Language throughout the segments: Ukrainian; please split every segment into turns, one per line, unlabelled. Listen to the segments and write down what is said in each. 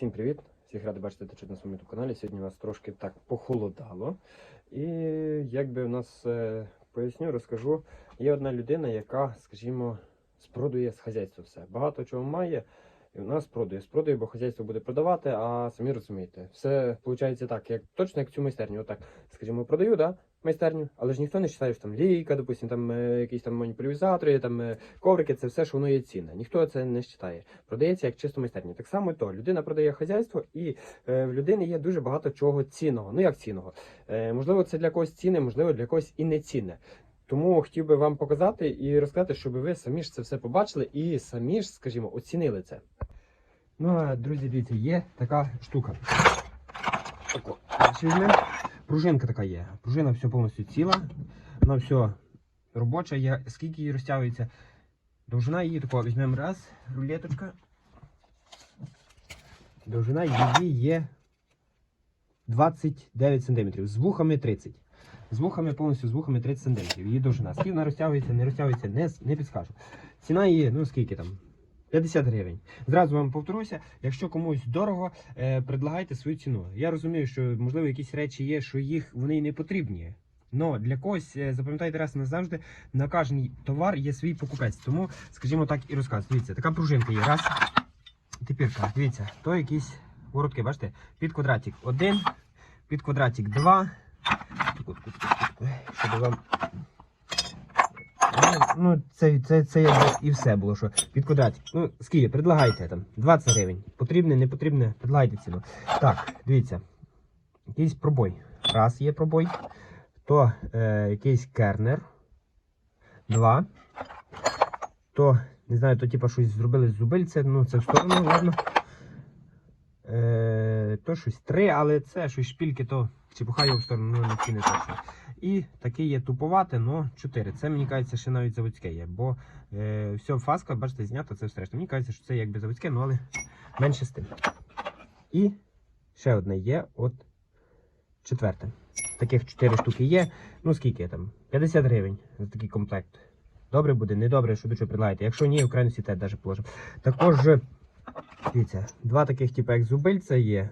Всім привіт! Всіх радий бачити та чути на своєму каналі. Сьогодні у нас трошки так похолодало. І якби у нас е, поясню, розкажу, є одна людина, яка, скажімо, спродує з хазяйства все. Багато чого має, і у нас продує. Спродує, бо хазяйство буде продавати, а самі розумієте, все виходить так, як точно як цю майстерню. Отак, скажімо, продаю, да? Майстерню, але ж ніхто не вважає, що там лійка, допустим, там е, якісь там маніпулізатори, там е, коврики, це все, що воно є цінне. Ніхто це не вважає. Продається як чисто майстерня. Так само то. Людина продає хазяйство, і е, в людини є дуже багато чого цінного. Ну як цінного? Е, можливо, це для когось цінне, можливо, для когось і не цінне. Тому хотів би вам показати і розказати, щоб ви самі ж це все побачили і самі ж, скажімо, оцінили це. Ну, а, друзі, дивіться, є така штука. Тако. Пружинка така є. Пружина все повністю ціла. Вона все робоча. Є, скільки її розтягується. Довжина її такого візьмемо раз, рулеточка. Довжина її є 29 см. З вухами 30 З вухами повністю з вухами 30 см. Її довжина. Скільки вона розтягується, не розтягується, не, не підскажу. Ціна її, ну скільки там? 50 гривень. Зразу вам повторюся, якщо комусь дорого, е, предлагайте свою ціну. Я розумію, що можливо якісь речі є, що їх вони не потрібні. Но для когось, е, запам'ятайте раз назавжди, на кожен товар є свій покупець. Тому, скажімо так, і розказ. Дивіться, така пружинка є. Раз. Тепер, дивіться, то якісь воротки, бачите, під квадратик один, під квадратик два. Щоб вам Ну, це, це, це якби і все було, що під квадратик. Ну, скільки, предлагайте там. 20 гривень. Потрібне, не потрібне, предлагайте ціну. Так, дивіться. Якийсь пробой. Раз є пробой. То е, якийсь кернер. Два. То, не знаю, то типа щось зробили з зубильця, ну це в сторону, ладно. Е, то щось три, але це щось шпільки, то чепуха його в сторону, ну не точно. І такий є тупувате, но 4. Це мені кажеться, ще навіть заводське є. Бо е, все, фаска, бачите, знято, це все решта. Мені кажеться, що це якби заводське, ну але менше з тим. І ще одне є, от четверте. Таких 4 штуки є. Ну скільки там? 50 гривень за такий комплект. Добре буде, недобре, що до чого предлагаєте. Якщо ні, в крайності те навіть положимо. Також, дивіться, два таких, типу, як зубильця є.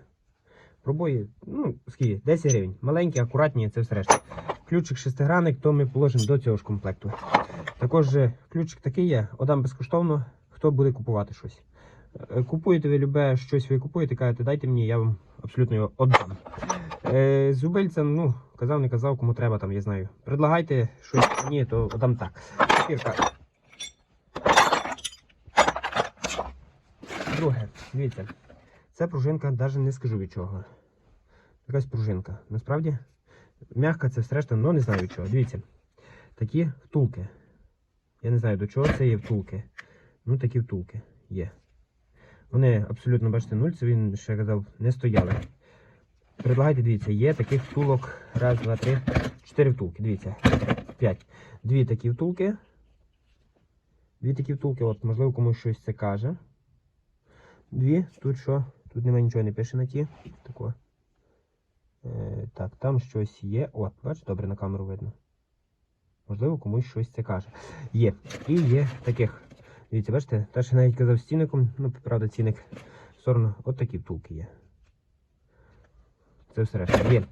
Пробої, ну, скільки, 10 гривень. Маленькі, акуратні, це все решта. Ключик шестигранник, то ми положимо до цього ж комплекту. Також ключик такий є, отдам безкоштовно, хто буде купувати щось. Е, Купуєте ви любе щось ви купуєте, кажете, дайте мені, я вам абсолютно його віддам. Е, зубильцям, ну, казав, не казав, кому треба, там, я знаю. Предлагайте щось мені, то отдам так. Кірка. Друге, дивіться. Це пружинка, навіть не скажу від чого. Якась пружинка. Насправді, м'яка це все решта, але не знаю від чого. Дивіться. Такі втулки. Я не знаю, до чого це є втулки. Ну, такі втулки є. Вони абсолютно, бачите, нуль, це він ще казав, не стояли. Предлагайте, дивіться, є таких втулок. Раз, два, три, чотири втулки. Дивіться. П'ять. Дві такі втулки. Дві такі втулки, от, можливо, комусь щось це каже. Дві. Тут що? Тут немає нічого не пише на ті. Тако. Е, так, там щось є. От, бач, добре на камеру видно. Можливо, комусь щось це каже. Є. І є таких. Дивіться, бачите, та ще навіть казав стінником, ну, правда, цінник в сторону. От такі втулки є. Це все решта. Є.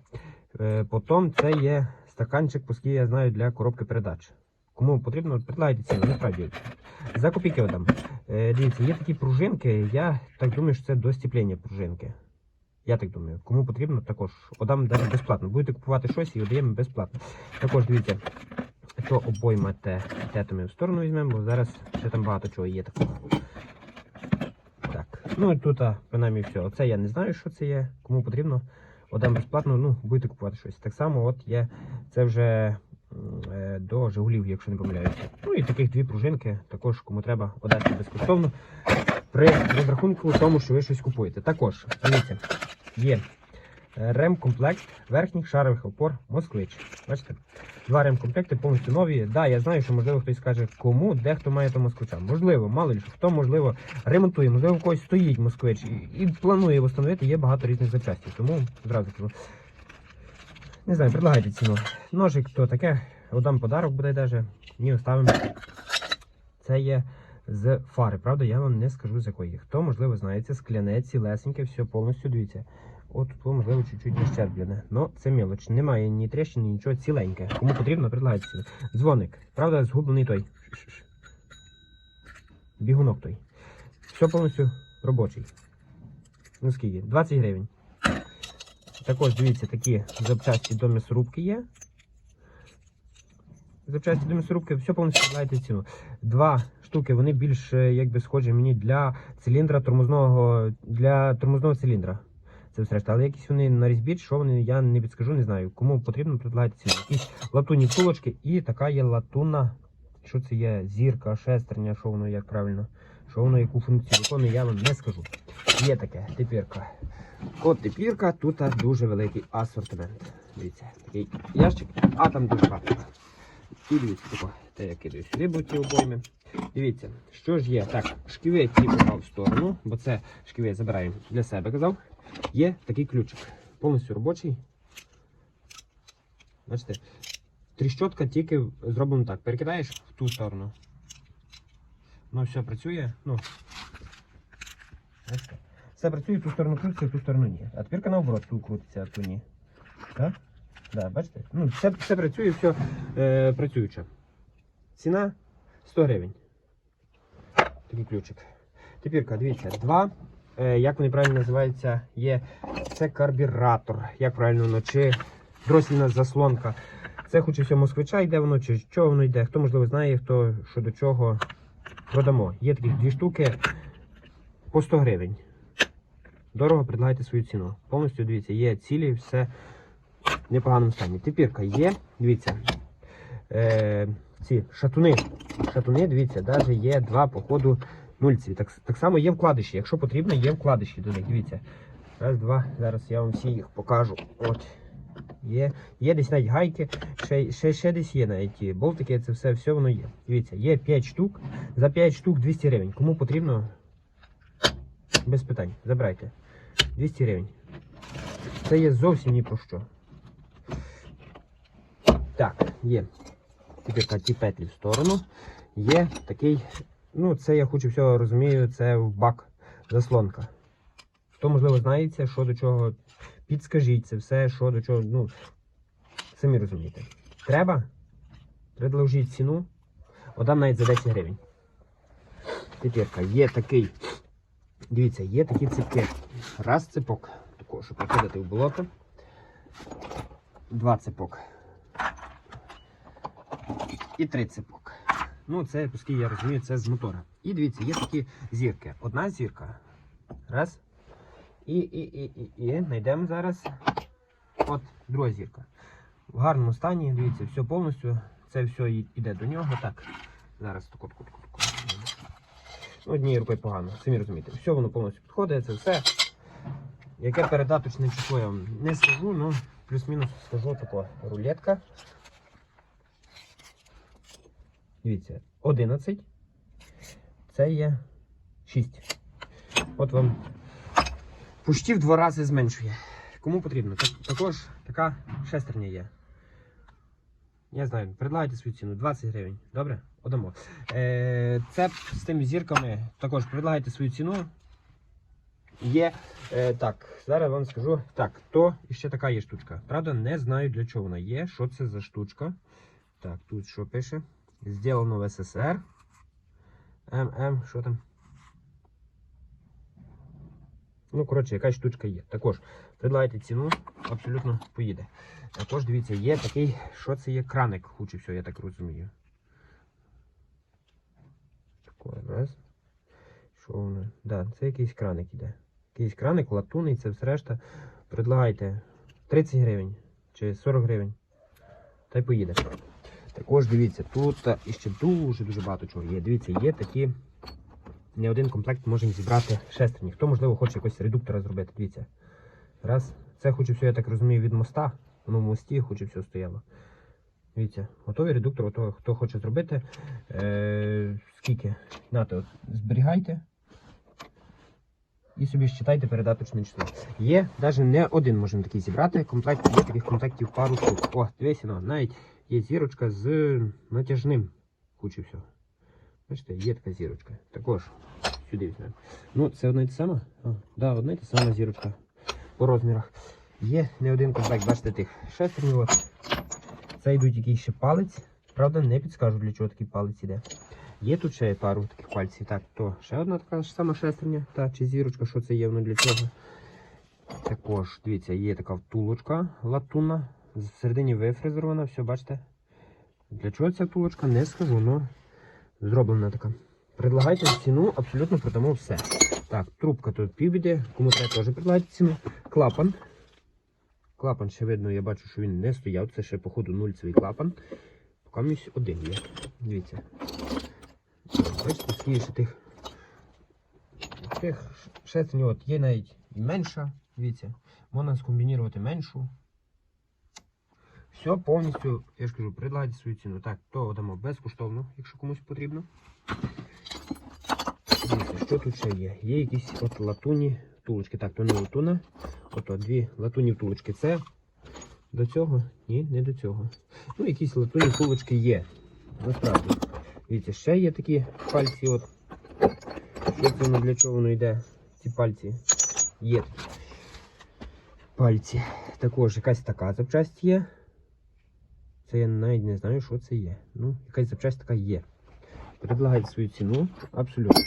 Е, потім це є стаканчик, оскільки я знаю, для коробки передач. Кому потрібно, предлагайте ціну, насправді. За копійки отдам. Е, дивіться, є такі пружинки, я так думаю, що це до стіплення пружинки. Я так думаю. Кому потрібно, також отдам навіть безплатно. Будете купувати щось і віддаємо безплатно. Також дивіться, то обойма те, те ми в сторону візьмемо, бо зараз ще там багато чого є такого. Так, ну і тут, принаймні, все. Оце я не знаю, що це є. Кому потрібно, отдам безплатно, ну, будете купувати щось. Так само, от є, це вже е, до Жигулів, якщо не помиляюся. Ну і таких дві пружинки, також кому треба отдати безкоштовно. При розрахунку тому, що ви щось купуєте. Також, дивіться, є е, ремкомплект верхніх шарових опор Москвич. Бачите? Два ремкомплекти повністю нові. Да, я знаю, що можливо хтось скаже, кому дехто має то москвича. Можливо, мало ли, хто можливо ремонтує, можливо, в когось стоїть москвич і, і планує встановити, є багато різних запчастей. Тому зразу кажу. Не знаю, предлагайте ціну. Ножик то таке, отдам подарок буде даже. Ні, оставимо. Це є з фари. Правда, я вам не скажу з якої. Хто, можливо, знає, це скляне, цілесеньке, все повністю дивіться. От тут, можливо, чуть-чуть нещерблене. Ну, це мілоч. Немає ні тріщин, ні нічого ціленьке. Кому потрібно, предлагайте. Дзвоник. Правда, згублений той. Бігунок той. Все повністю робочий. Ну скільки? 20 гривень. Також дивіться, такі запчасті до м'ясорубки є. Запчасті до м'ясорубки, все повністю складаєте ціну. Два штуки, вони більш е, якби схожі мені для циліндра тормозного для тормозного циліндра. Це все решта. Але якісь вони на різьбі, що вони, я не підскажу, не знаю. Кому потрібно, предлагайте. Якісь латунні втулочки і така є латунна. Що це є? Зірка, шестерня, що воно як правильно. Що воно яку функцію виконує, я вам не скажу. Є таке тепірка. От тепірка, тут дуже великий асортимент. Дивіться, такий ящик, а там дуже багато. І дивіться, тако, те я кидаю сюди, ті обойми. Дивіться, що ж є. Так, шківи ті поклав в сторону, бо це шківи забираємо для себе, казав. Є такий ключик. Повністю робочий. Бачите? Тріщотка тільки зроблена так. Перекидаєш в ту сторону. Ну, все працює. Ну. Все працює, в ту сторону крутиться, в ту сторону ні. А тепер наоборот ту крутиться, а ту ні. Так? Да, бачите? Ну, все, все працює, все е, працююче. Ціна 100 гривень. Такий ключик. Тепірка, дивіться, два. Е, як вони правильно називаються, є. Це карбюратор. Як правильно воно, чи дроссельна заслонка. Це хоч все москвича йде воно, чи що воно йде. Хто можливо знає, хто що до чого продамо. Є таких дві штуки по 100 гривень. Дорого предлагайте свою ціну. Повністю дивіться, є цілі, все в непоганому стані. Тепірка є, дивіться. Е, ці шатуни. Шатуни, дивіться, навіть є два по ходу нульцеві. Так, так само є вкладиші. Якщо потрібно, є вкладиші до них. Дивіться. Раз, два. Зараз я вам всі їх покажу. От. Є, є десь навіть гайки, ще, ще, ще десь є навіть болтики, це все, все воно є. Дивіться, є 5 штук. За 5 штук 200 гривень. Кому потрібно, без питань. Забирайте. 200 гривень. Це є зовсім ні про що. Так, є. Тепер ті петлі в сторону. Є такий, ну це я хочу всього розумію, це бак заслонка. Хто, можливо, знається, що до чого, підскажіть це все, що до чого, ну, самі розумієте. Треба? Треба ціну. Отдам навіть за 10 гривень. Тепірка, є такий. Дивіться, є такі ципки. Раз ципок, такого, щоб покидати в болото. Два ципок. І три ципок. Ну, це, оскільки я розумію, це з мотора. І дивіться, є такі зірки. Одна зірка. Раз. І, і, і, і, і. Знайдемо зараз. От друга зірка. В гарному стані, дивіться, все повністю. Це все й- іде до нього. Так. Зараз таку, таку, таку. Ну, Однією рукою погано, самі розумієте. Все воно повністю підходить, це все. Яке передаточне число я вам не скажу, ну плюс-мінус скажу тако. Рулетка. Дивіться, 11. Це є 6. От вам почти в два рази зменшує. Кому потрібно? Так, також така шестерня є. Я знаю, предлагайте свою ціну 20 гривень. Добре? Одамо. Е, це з тими зірками також предлагайте свою ціну. Є. Е, так, зараз вам скажу. Так, то ще така є штучка. Правда, не знаю для чого вона є. Що це за штучка? Так, тут що пише? Сделано в СССР. ММ, що там? Ну, коротше, якась штучка є. Також предлагайте ціну, абсолютно поїде. Також дивіться, є такий, що це є краник, хуче всього, я так розумію. Такое раз. Що воно? Да, це якийсь краник іде. Якийсь краник, латунний, це все решта. Предлагайте 30 гривень чи 40 гривень. Та й поїде. Також дивіться, тут е, іще дуже-дуже багато чого є. Дивіться, є такі. Не один комплект можемо зібрати шестерні. Хто, можливо, хоче якось редуктора зробити. Дивіться. Раз. Це хоче все, я так розумію, від моста. Воно в мості хоче все стояло. Дивіться, готовий редуктор, готовий. хто хоче зробити. Е, скільки? Нате, от, зберігайте. І собі считайте передаточне число. Є, навіть не один можемо такий зібрати. Комплект, є таких комплектів пару штук. О, дивіться, ну, навіть є зірочка з натяжним. Кучу всього. Бачите, є така зірочка. Також сюди візьмемо. Ну, це одна й та сама? А, да, одна й та сама зірочка по розмірах. Є не один комплект, бачите, тих шестернів. Це йдуть якийсь ще палець. Правда, не підскажу, для чого такий палець іде. Є тут ще пару таких пальців. Так, то ще одна така ж сама шестерня, та чи зірочка, що це є, воно для чого. Також, дивіться, є така втулочка латунна. Всередині вифрезерована, все, бачите. Для чого ця втулочка, не скажу, але зроблена така. Предлагайте ціну, абсолютно продамо все. Так, трубка тут півбіди, кому треба теж предлагайте ціну. Клапан. Клапан ще видно, я бачу, що він не стояв. Це ще, походу, нульцевий клапан. Поки один є. Дивіться. Бачите, скільки тих. Тих шестерні, от є навіть і менша. Дивіться, можна скомбінувати меншу. Все повністю, я ж кажу, предлагайте свою ціну. Так, то дамо безкоштовно, якщо комусь потрібно. Дивіться, що тут ще є? Є якісь от латуні втулочки. Так, то не латуна. Ото дві латуні втулочки. Це до цього? Ні, не до цього. Ну, якісь латуні втулочки є. Насправді. Дивіться, ще є такі пальці. От. Що це воно для чого воно йде? Ці пальці. Є пальці. Також якась така запчасть є. Це я навіть не знаю, що це є. Ну, якась запчасть така є. Предлагайте свою ціну. Абсолютно.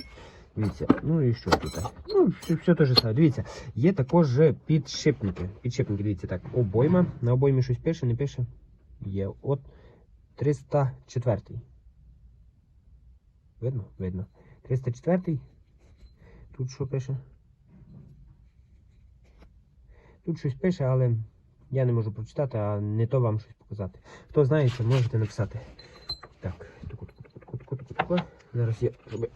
Дивіться, ну і що тут? Ну, все, все те ж саме. Дивіться, є також підшипники. Підшипники, дивіться, так, обойма. На обоймі щось пише, не пише. Є. От 304. Видно? Видно. 304. Тут що пише? Тут щось пише, але я не можу прочитати, а не то вам щось показати. Хто знає, це можете написати. Так, таку, таку, таку, таку, таку. Зараз я щоб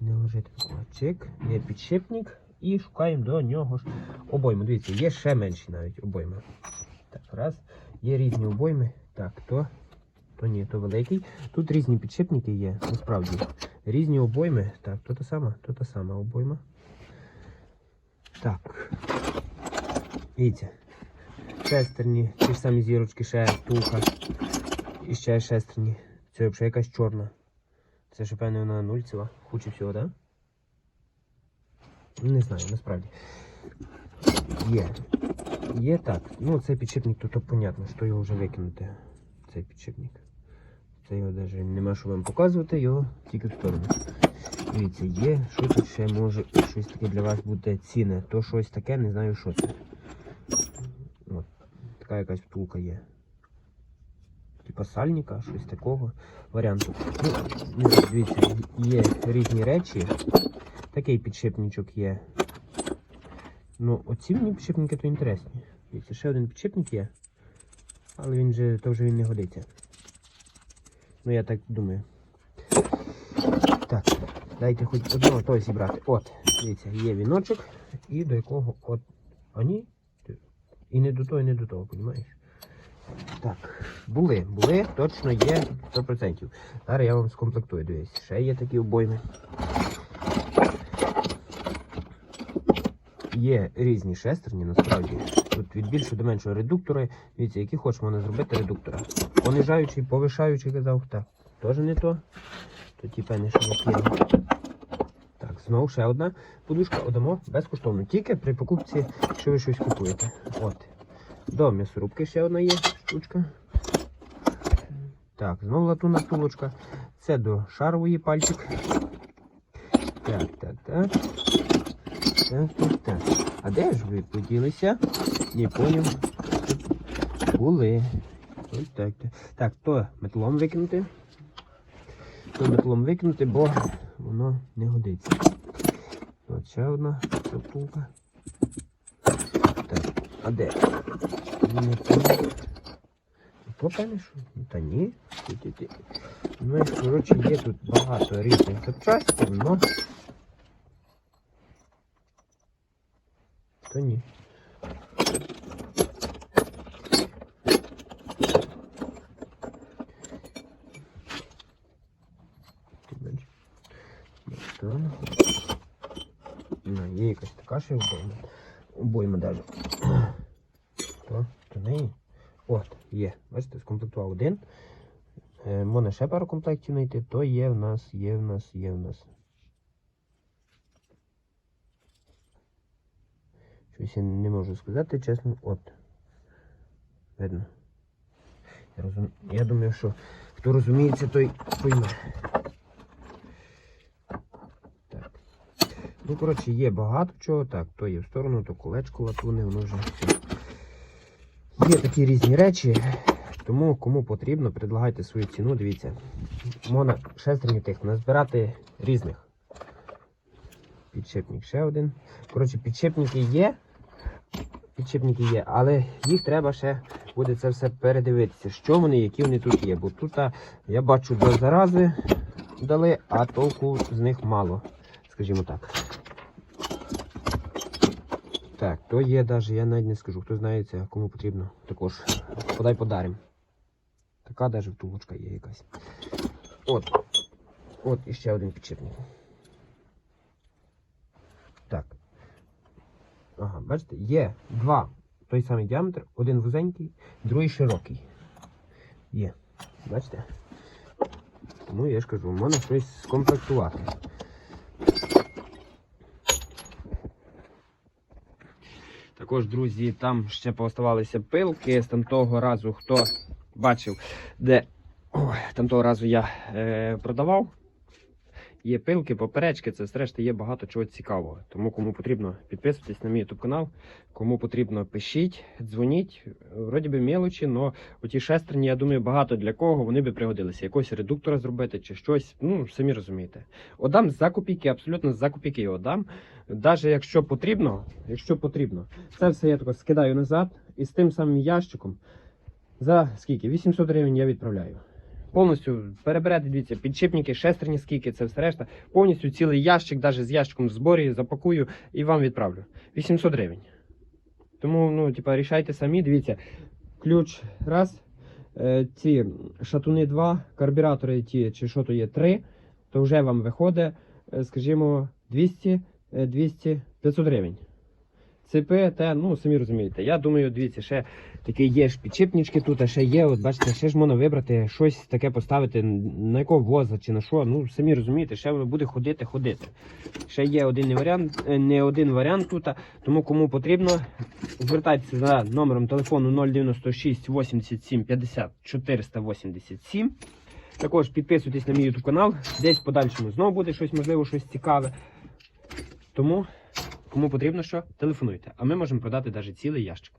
не ложити чик. Є підшипник і шукаємо до нього ж обойму. Дивіться, є ще менші навіть обойми. Так, раз. Є різні обойми. Так, то, то ні, то великий. Тут різні підшипники є, насправді. Різні обойми. Так, то та сама, то та сама обойма. Так. Дивіться. Шестерні, ті ж самі зірочки, ще втулка. І ще шестерні. Це взагалі якась чорна. Це ж, певно, вона нульцева. Хуче всього, так? Да? Не знаю, насправді. Є. Є так. Ну, цей підшипник тут понятно, що його вже викинути. Цей підшипник. Це його навіть нема що вам показувати, його тільки в сторону. Дивіться, є, що тут ще може щось таке для вас буде цінне. То щось таке, не знаю, що це. Така якась втулка є. Типа сальника, щось такого варіанту. Ну, дивіться, є різні речі. Такий підшипничок є. Ну, оці мені підшипники то інтересні. Дивіться, ще один підшипник є. Але він же, то вже він не годиться. Ну я так думаю. Так, дайте хоч одного той зібрати. От, дивіться, є віночок і до якого от. А ні? І не до того, і не до того, розумієш? Так, були, були, точно є 100%. Зараз я вам скомплектую, дивіться, ще є такі обойми. Є різні шестерні, насправді. Тут від більшого до меншого редуктори. Дивіться, які хочемо можна зробити редуктора. Понижаючий, повишаючий, казав. Так, теж не то. То ті певні, що. Знову ще одна подушка одамо безкоштовно. Тільки при покупці, якщо ви щось купуєте. От. До м'ясорубки ще одна є штучка. Так, знову латунна втулочка. Це до шарової пальчик. Так, так, так. Так, так, так. А де ж ви поділися? Не поняв. Були. Ось так, так. Так, то метлом викинути. То метлом викинути, бо воно не годиться. Ще одна шкатулка. Так, а де? Не. То що? Та ні. Ну, коротше, є тут багато різних запчастів, але... Та ні. Ти бачиш? То. Ну, ще обойма. Обойма даже. То, то неї. От, є. Бачите, скомплектував один. Е, можна ще пару комплектів знайти, то є в нас, є в нас, є в нас. Щось я не можу сказати, чесно. От. Видно. Я, розум... я думаю, що хто розуміється, той пойме. Ну, коротше, є багато чого. Так, то є в сторону, то колечко латуне, воно вже. Є такі різні речі. Тому кому потрібно, предлагайте свою ціну. Дивіться. Можна шестерні тих назбирати різних. Підшипник ще один. Коротше, підшипники є. Підшипники є, але їх треба ще буде це все передивитися, що вони, які вони тут є. Бо тут я бачу два зарази дали, а толку з них мало, скажімо так. Так, то є навіть, я навіть не скажу, хто знає це, кому потрібно також. Подай подарим. Така навіть втулочка є якась. От. От іще один підшипник. Так. Ага, бачите, є два той самий діаметр, один вузенький, другий широкий. Є. Бачите? Тому я ж кажу, можна щось скомплектувати. Також, друзі, там ще пооставалися пилки з там того разу, хто бачив, де Ой, там того разу я е, продавав. Є пилки, поперечки, це зрештою є багато чого цікавого. Тому кому потрібно, підписуйтесь на мій YouTube канал. Кому потрібно, пишіть, дзвоніть. Вроді би мелочі, але оті шестерні, я думаю, багато для кого вони би пригодилися. Якогось редуктора зробити чи щось. Ну, самі розумієте. Отдам за копійки, абсолютно за копійки його дам. Навіть якщо потрібно, якщо потрібно, це все я тако скидаю назад і з тим самим ящиком. За скільки? 800 гривень я відправляю. Повністю переберете, дивіться, підшипники, шестерні скільки, це все решта. Повністю цілий ящик, навіть з ящиком в зборі, запакую і вам відправлю. 800 гривень. Тому, ну, типа, рішайте самі, дивіться. Ключ раз, е, ці шатуни два, карбюратори ті, чи що то є, три, то вже вам виходить, е, скажімо, 200, е, 200, 500 гривень. Цепи, те, ну самі розумієте. Я думаю, дивіться, ще такі є ж підшипнички тут, а ще є, от бачите, ще ж можна вибрати щось таке поставити, на якого воза чи на що. Ну, самі розумієте, ще воно буде ходити, ходити. Ще є один варіант, е, не один варіант тут, тому кому потрібно, звертайтеся за номером телефону 096 87 50 487. Також підписуйтесь на мій YouTube канал, десь в подальшому знову буде щось, можливо, щось цікаве. Тому Кому потрібно що, телефонуйте. А ми можемо продати навіть цілий ящик.